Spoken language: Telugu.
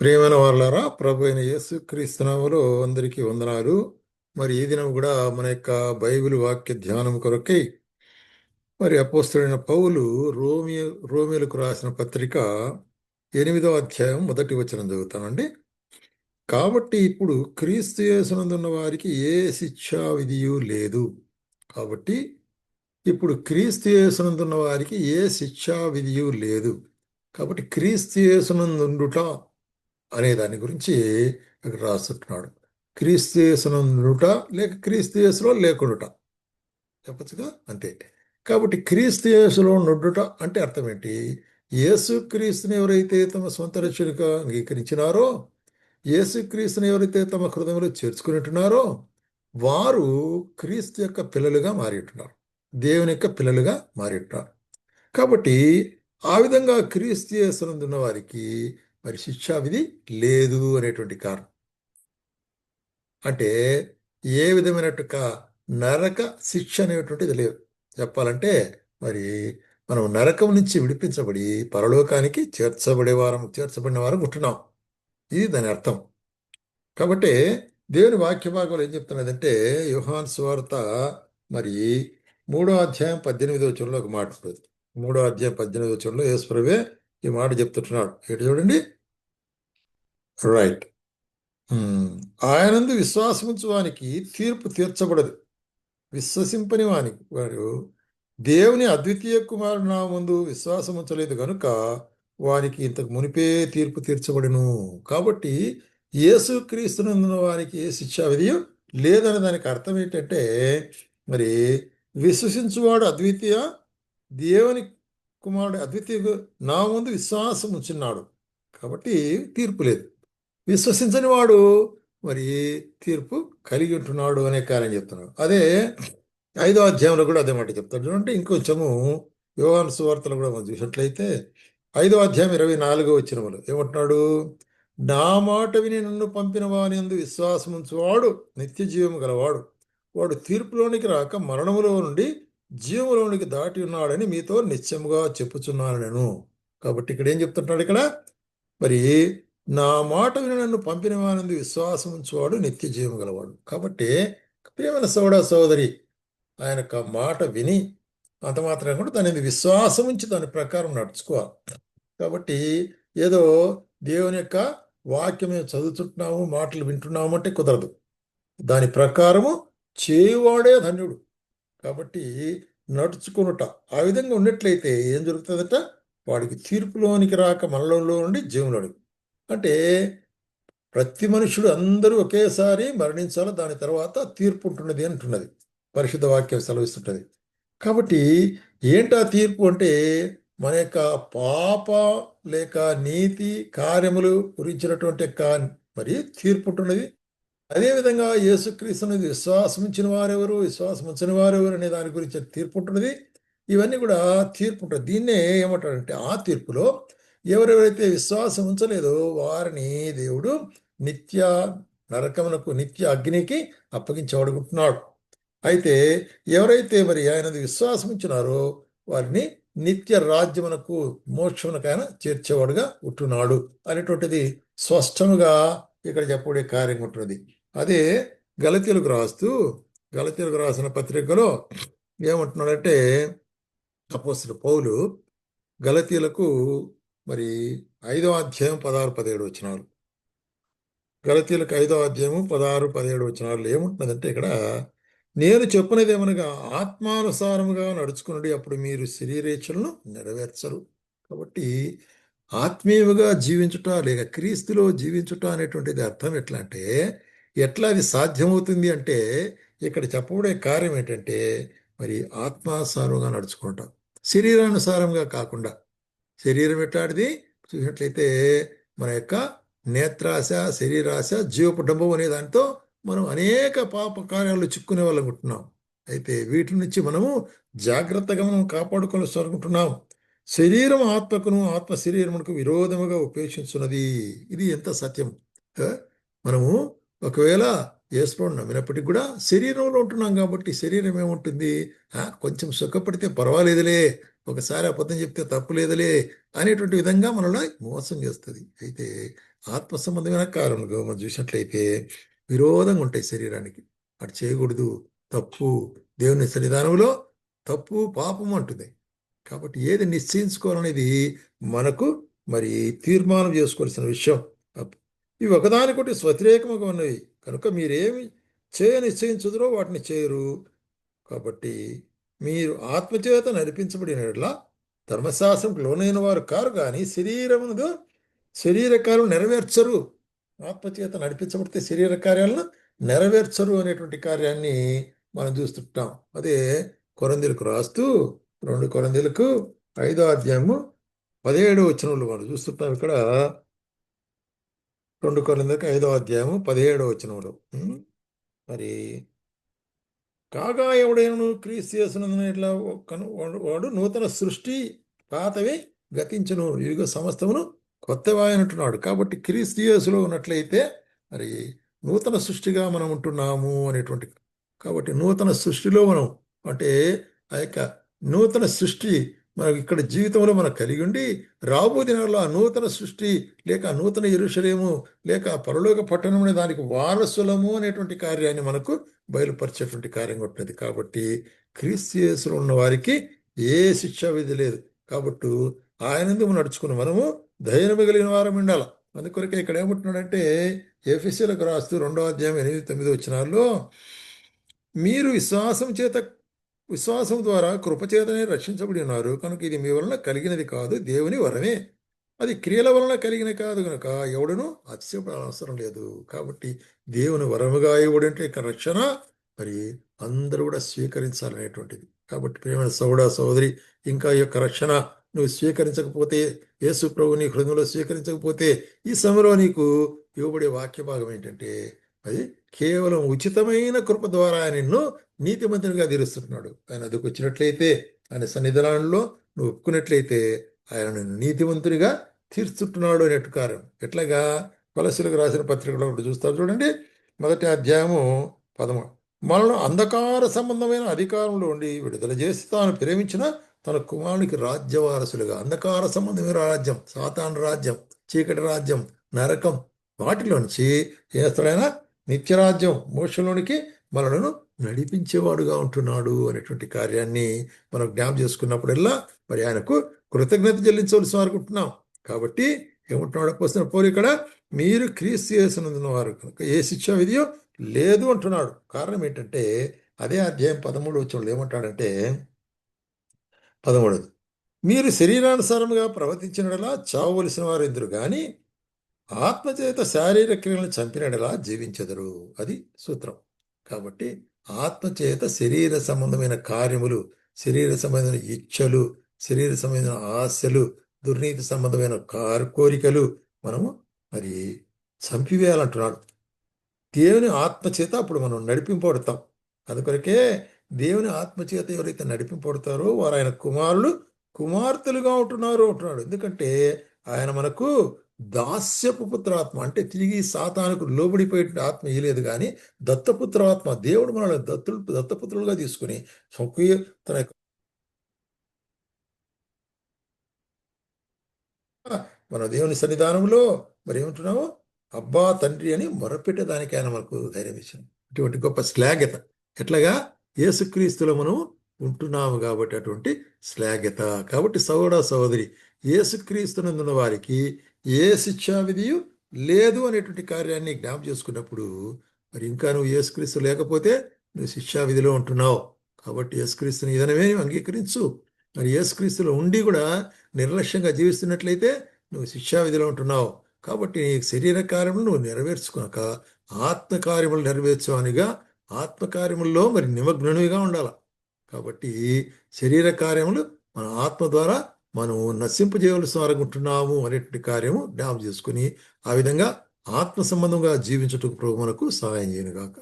ప్రియమైన వాళ్ళారా ప్రభు అయిన యేసు క్రీస్తునామలో అందరికీ వందనాలు. మరి ఈ దినం కూడా మన యొక్క బైబిల్ వాక్య ధ్యానం కొరకై మరి అపోస్తుడైన పౌలు రోమియో రోమిలకు రాసిన పత్రిక ఎనిమిదో అధ్యాయం మొదటి వచనం చదువుతానండి కాబట్టి ఇప్పుడు క్రీస్తు యేసునందున్న వారికి ఏ శిక్షా విధియు లేదు. కాబట్టి ఇప్పుడు క్రీస్తు యేసునందున్న వారికి ఏ శిక్షా విధియు లేదు. కాబట్టి క్రీస్తు యేసునందుండుట అనే దాని గురించి ఇక్కడ రాస్తుంటున్నాడు క్రీస్తు యేసునందుట లేక క్రీస్తు యేసులో లేకుండుట. చెప్పచ్చుగా? అంతే. కాబట్టి క్రీస్తు యేసులో నుండుట అంటే అర్థం ఏంటి? యేసుక్రీస్తుని ఎవరైతే తమ సొంత రక్షణగా అంగీకరించినారో యేసుక్రీస్తుని ఎవరైతే తమ హృదయంలో చేర్చుకునింటున్నారో వారు క్రీస్తు యొక్క పిల్లలుగా మారింటున్నారు దేవుని యొక్క పిల్లలుగా మారింటున్నారు కాబట్టి ఆ విధంగా క్రీస్తు యేసునందున్న వారికి మరి శిక్షా విధి లేదు అనేటువంటి కారణం. అంటే ఏ విధమైనట్టుక నరక శిక్ష అనేటువంటిది లేదు. చెప్పాలంటే మరి మనం నరకం నుంచి విడిపించబడి పరలోకానికి చేర్చబడే వారం చేర్చబడిన వారం ఉంటున్నాం. ఇది దాని అర్థం. కాబట్టి దేవుని వాక్య భాగంలో ఏం చెప్తున్నదంటే యుహాన్ స్వార్త మరి మూడో అధ్యాయం పద్దెనిమిదో వచనంలో ఒక మాట ఉంటుంది. మూడో అధ్యాయం పద్దెనిమిదో వచనంలో యేసుప్రవే ఈ మాట చెప్తున్నాడు ఏంటి చూడండి. Right hmm. ఆయనందు విశ్వాసముంచు వానికి తీర్పు తీర్చబడదు. విశ్వసింపని వానికి. వాడు దేవుని అద్వితీయ కుమారుడు నా ముందు విశ్వాసం ఉంచలేదు కనుక వానికి ఇంతకు మునిపే తీర్పు తీర్చబడును. కాబట్టి యేసు క్రీస్తునందున వారికి ఏ శిక్షా విధయం లేదనే దానికి అర్థం ఏంటంటే మరి విశ్వసించువాడు అద్వితీయ దేవుని కుమారుడు అద్వితీయ నా ముందు విశ్వాసం ఉంచున్నాడు. కాబట్టి తీర్పు లేదు. విశ్వసించని వాడు మరి తీర్పు కలిగి ఉంటున్నాడు అనే కార్యం చెప్తున్నాడు. అదే ఐదో అధ్యాయంలో కూడా అదే మాట చెప్తాడు. చూడండి ఇంకొంచెము యోగాను సువార్తలు కూడా మనం చూసినట్లయితే ఐదో అధ్యాయం ఇరవై నాలుగో వచ్చినములు ఏమంటున్నాడు? నా మాట విని నన్ను పంపిన వాని అందు విశ్వాసం ఉంచువాడు నిత్య జీవము గలవాడు. వాడు తీర్పులోనికి రాక మరణములో నుండి జీవంలోనికి దాటి ఉన్నాడని మీతో నిత్యముగా చెప్పుచున్నాను నేను. కాబట్టి ఇక్కడ ఏం చెప్తున్నాడు ఇక్కడ? మరి నా మాట విని నన్ను పంపిన వానందు విశ్వాసం ఉంచువాడు నిత్య జీవం గలవాడు. కాబట్టి ప్రియమైన సోడా సోదరి ఆయన యొక్క మాట విని అంత మాత్రమే కూడా దాని విశ్వాసం ఉంచి దాని ప్రకారం నడుచుకోవాలి. కాబట్టి ఏదో దేవుని యొక్క వాక్యం మేము చదువుతుంటున్నాము మాటలు వింటున్నాము అంటే కుదరదు. దాని ప్రకారము చేయువాడే ధన్యుడు. కాబట్టి నడుచుకునుట. ఆ విధంగా ఉన్నట్లయితే ఏం జరుగుతుందట? వాడికి తీర్పులోనికి రాక మనలో నుండి జీవంలోనికి అంటే ప్రతి మనుషుడు అందరూ ఒకేసారి మరణించాలో దాని తర్వాత తీర్పు ఉంటున్నది అంటున్నది. పరిశుద్ధ వాక్యం సెలవిస్తుంటుంది. కాబట్టి ఏంటా తీర్పు అంటే మన యొక్క పాప లేక నీతి కార్యములు గురించినటువంటి యొక్క మరి తీర్పు ఉంటున్నది. అదేవిధంగా యేసుక్రీస్తుని విశ్వాసం ఇచ్చిన వారెవరు విశ్వాసం ఉంచిన వారెవరు అనే దాని గురించి తీర్పు ఉంటున్నది ఇవన్నీ కూడా తీర్పు ఉంటుంది దీన్నే ఏమంటాడంటే ఆ తీర్పులో ఎవరెవరైతే విశ్వాసం ఉంచలేదో వారిని దేవుడు నిత్య నరకమునకు నిత్య అగ్నికి అప్పగించబడుకుంటున్నాడు. అయితే ఎవరైతే మరి ఆయనది విశ్వాసం ఉంచినారో వారిని నిత్య రాజ్యమునకు మోక్షమునకు ఆయన చేర్చేవాడుగా ఉంటున్నాడు అనేటువంటిది స్పష్టముగా ఇక్కడ చెప్పబడే కార్యం ఉంటున్నది అదే గలతీలకు రాస్తూ గలతీలకు రాసిన పత్రికలో ఏమంటున్నాడంటే అపోస్తుల పౌలు గలతీలకు మరి ఐదో అధ్యాయం పదహారు పదిహేడు వచ్చినారు గలతీలకు ఐదో అధ్యాయము పదహారు పదిహేడు వచ్చినారు ఏముంటున్నదంటే ఇక్కడ నేను చెప్పినది ఏమనగా ఆత్మానుసారముగా నడుచుకున్నది అప్పుడు మీరు శరీరేచ్ఛలను నెరవేర్చరు. కాబట్టి ఆత్మీయముగా జీవించుట లేక క్రీస్తులో జీవించుట అనేటువంటిది అర్థం ఎట్లా అంటే ఎట్లా అది సాధ్యమవుతుంది అంటే ఇక్కడ చెప్పబడే కార్యం ఏంటంటే మరి ఆత్మానుసారంగా నడుచుకుంటాం. శరీరానుసారంగా కాకుండా. శరీరం ఎట్లాంటిది? చూసినట్లయితే మన యొక్క నేత్రాశ శరీరాశ జీవపుడంబం అనే దాంతో మనం అనేక పాప కార్యాలు చిక్కునే వాళ్ళం ఉంటున్నాం అయితే వీటి నుంచి మనము జాగ్రత్తగా మనం కాపాడుకోవాల్సి అనుకుంటున్నాం శరీరం ఆత్మకును ఆత్మ శరీరమునకు విరోధముగా ఉపేక్షించున్నది. ఇది ఎంత సత్యం? మనము ఒకవేళ యేసుప్రభుని నమ్మినప్పటికి కూడా శరీరంలో ఉంటున్నాం కాబట్టి శరీరం ఏముంటుంది? కొంచెం సుఖపడితే పర్వాలేదులే ఒకసారి అబద్ధం చెప్తే తప్పు లేదులే అనేటువంటి విధంగా మనల్ని మోసం చేస్తుంది. అయితే ఆత్మ సంబంధమైన కారణంగా మనం చూసినట్లయితే విరోధంగా ఉంటాయి శరీరానికి. అటు చేయకూడదు తప్పు దేవుని సన్నిధానంలో తప్పు పాపం అంటుంది. కాబట్టి ఏది నిశ్చయించుకోవాలనేది మనకు మరి తీర్మానం చేసుకోవాల్సిన విషయం. ఇవి ఒకదానికొకటి స్వతిరేకముగా ఉన్నవి. కనుక మీరేమి చేయ నిశ్చయించుదురో వాటిని చేయరు. కాబట్టి మీరు ఆత్మచేత నడిపించబడినట్లా ధర్మశాస్త్రంకు లోనైన వారు కారు కానీ శరీరమును శరీర కార్యం నెరవేర్చరు. ఆత్మచేత నడిపించబడితే శరీర కార్యాలను నెరవేర్చరు అనేటువంటి కార్యాన్ని మనం చూస్తుంటాం. అదే కొరందీలకు రాస్తూ రెండు కొరందీలకు ఐదో అధ్యాయము పదిహేడు వచ్చిన వాళ్ళు మనం చూస్తుంటాం. ఇక్కడ రెండు కొరందీలకు ఐదో అధ్యాయము పదిహేడో వచనంలో ఉం? మరి కాగా ఎవడైనను క్రీస్తు చేసినందున ఇట్లా కను- వాడు- వాడు నూతన సృష్టి పాతవి గతించును. యుగ సమస్తమును కొత్తవాయనంటున్నాడు కాబట్టి క్రీస్తు యేసులో ఉన్నట్లయితే మరి నూతన సృష్టిగా మనం ఉంటున్నాము అనేటువంటి. కాబట్టి నూతన సృష్టిలో మనం అంటే ఆ యొక్క నూతన సృష్టి మనకు ఇక్కడ జీవితంలో మనం కలిగి ఉండి రాబో దినాల్లో ఆ నూతన సృష్టి లేక ఆ నూతన ఎరుషలేము లేక పరలోక పట్టణం అనే దానికి వారసులము అనేటువంటి కార్యాన్ని మనకు బయలుపరిచేటువంటి కార్యం ఉంటుంది. కాబట్టి క్రీస్తు ఉన్న వారికి ఏ శిక్షా విధి లేదు. కాబట్టి ఆయనందు నడుచుకుని మనము ధైర్యం కలిగిన వారం ఉండాలి. అందుకొరకే ఇక్కడ ఏమంటున్నాడంటే ఎఫ్ఎస్సీలకు రాస్తూ రెండో అధ్యాయం ఎనిమిది తొమ్మిది వచ్చినాల్లో మీరు విశ్వాసం చేత విశ్వాసం ద్వారా కృపచేతనే రక్షించబడి ఉన్నారు. కనుక ఇది మీ వలన కలిగినది కాదు దేవుని వరమే. అది క్రియల వలన కలిగిన కాదు కనుక ఎవడును అతిశయపడ అవసరం లేదు. కాబట్టి దేవుని వరముగా ఇవ్వడంటే ఇక రక్షణ మరి అందరూ కూడా స్వీకరించాలనేటువంటిది. కాబట్టి ప్రేమ సౌడ సోదరి ఇంకా ఈ యొక్క రక్షణ నువ్వు స్వీకరించకపోతే యేసు ప్రభు నీ హృదయంలో స్వీకరించకపోతే ఈ సమయంలో నీకు ఇవ్వబడే వాక్య భాగం ఏంటంటే అది కేవలం ఉచితమైన కృప ద్వారా నిన్ను నీతిమంతునిగా తీరుస్తున్నాడు. ఆయన అదికి వచ్చినట్లయితే ఆయన సన్నిధానంలో నువ్వు ఒప్పుకున్నట్లయితే ఆయన నిన్ను నీతివంతునిగా తీర్చుతున్నాడు అనేట్టు కారణం ఎట్లాగా? కొలసీలకు రాసిన పత్రికలో ఒకటి చూస్తారు చూడండి. మొదటి అధ్యాయము పదమూడు. మనలో అంధకార సంబంధమైన అధికారంలో ఉండి విడుదల చేసి తాను ప్రేమించిన తన కుమారునికి రాజ్యవారసులుగా. అంధకార సంబంధమైన రాజ్యం సాతాను రాజ్యం చీకటి రాజ్యం నరకం వాటిలోంచి ఏస్తాడైనా నిత్యరాజ్యం మోక్షంలోనికి మనలను నడిపించేవాడుగా ఉంటున్నాడు అనేటువంటి కార్యాన్ని మనం జ్ఞాపం చేసుకున్నప్పుడల్లా మరి ఆయనకు కృతజ్ఞత చెల్లించవలసి అనుకుంటున్నాం కాబట్టి ఏమంటున్నాడు పోస్తున్న పోరు ఇక్కడ? మీరు క్రీస్తు చేసినందున వారు కనుక ఏ శిక్షా విధియో లేదు అంటున్నాడు. కారణం ఏంటంటే అదే అధ్యాయం పదమూడు వచ్చినప్పుడు ఏమంటాడంటే పదమూడవది మీరు శరీరానుసారముగా ప్రవర్తించినలా చావవలసిన వారు ఇద్దరు కానీ ఆత్మచేత శారీరక క్రియలను చంపినడలా జీవించెదరు. అది సూత్రం. కాబట్టి ఆత్మచేత శరీర సంబంధమైన కార్యములు శరీర సంబంధమైన ఇచ్ఛలు శరీర సంబంధమైన ఆశలు దుర్నీతి సంబంధమైన కారు కోరికలు మనము మరి చంపివేయాలంటున్నాడు. దేవుని ఆత్మచేత అప్పుడు మనం నడిపింపబడతాం. అందుకొరకే దేవుని ఆత్మచేత ఎవరైతే నడిపింపబడతారో వారు ఆయన కుమారులు కుమార్తెలుగా ఉంటున్నారు అంటున్నాడు. ఎందుకంటే ఆయన మనకు దాస్యపు పుత్రాత్మ అంటే తిరిగి సాతానుకు లోబడిపోయేటువంటి ఆత్మ ఇయలేదు కానీ దత్తపుత్రాత్మ దేవుడు మనల్ని దత్తులు దత్తపుత్రులుగా తీసుకుని స్వకీయ తన యొక్క మన దేవుని సన్నిధానంలో మరి ఏమంటున్నాము అబ్బా తండ్రి అని మొరపెట్టేదానికి ఆయన మనకు ధైర్యం ఇచ్చాను ఇటువంటి గొప్ప శ్లాఘ్యత. ఎట్లాగా? యేసుక్రీస్తులో మనం ఉంటున్నాము కాబట్టి అటువంటి శ్లాఘ్యత. కాబట్టి సోదర సహోదరి యేసుక్రీస్తునందున్న వారికి ఏ శిక్షా విధియు లేదు అనేటువంటి కార్యాన్ని జ్ఞాపం చేసుకున్నప్పుడు మరి ఇంకా నువ్వు యేసుక్రీస్తు లేకపోతే నువ్వు శిక్షా విధిలో ఉంటున్నావు. కాబట్టి యేసుక్రీస్తుని ఇదనమే నువ్వు అంగీకరించు. మరి యేసుక్రీస్తులో ఉండి కూడా నిర్లక్ష్యంగా జీవిస్తున్నట్లయితే నువ్వు శిక్షా విధిలో ఉంటున్నావు. కాబట్టి నీ శరీర కార్యములు నువ్వు నెరవేర్చుకున్నాక ఆత్మకార్యములు నెరవేర్చవానిగా ఆత్మకార్యముల్లో మరి నిమగ్నునిగా ఉండాలి. కాబట్టి శరీర కార్యములు మన ఆత్మ ద్వారా మనం నశింపజేయవలసిన వారనుకుంటున్నాము అనేటువంటి కార్యము జ్ఞాపం చేసుకుని ఆ విధంగా ఆత్మ సంబంధంగా జీవించుటకు ప్రభు మనకు సహాయం చేయను గాక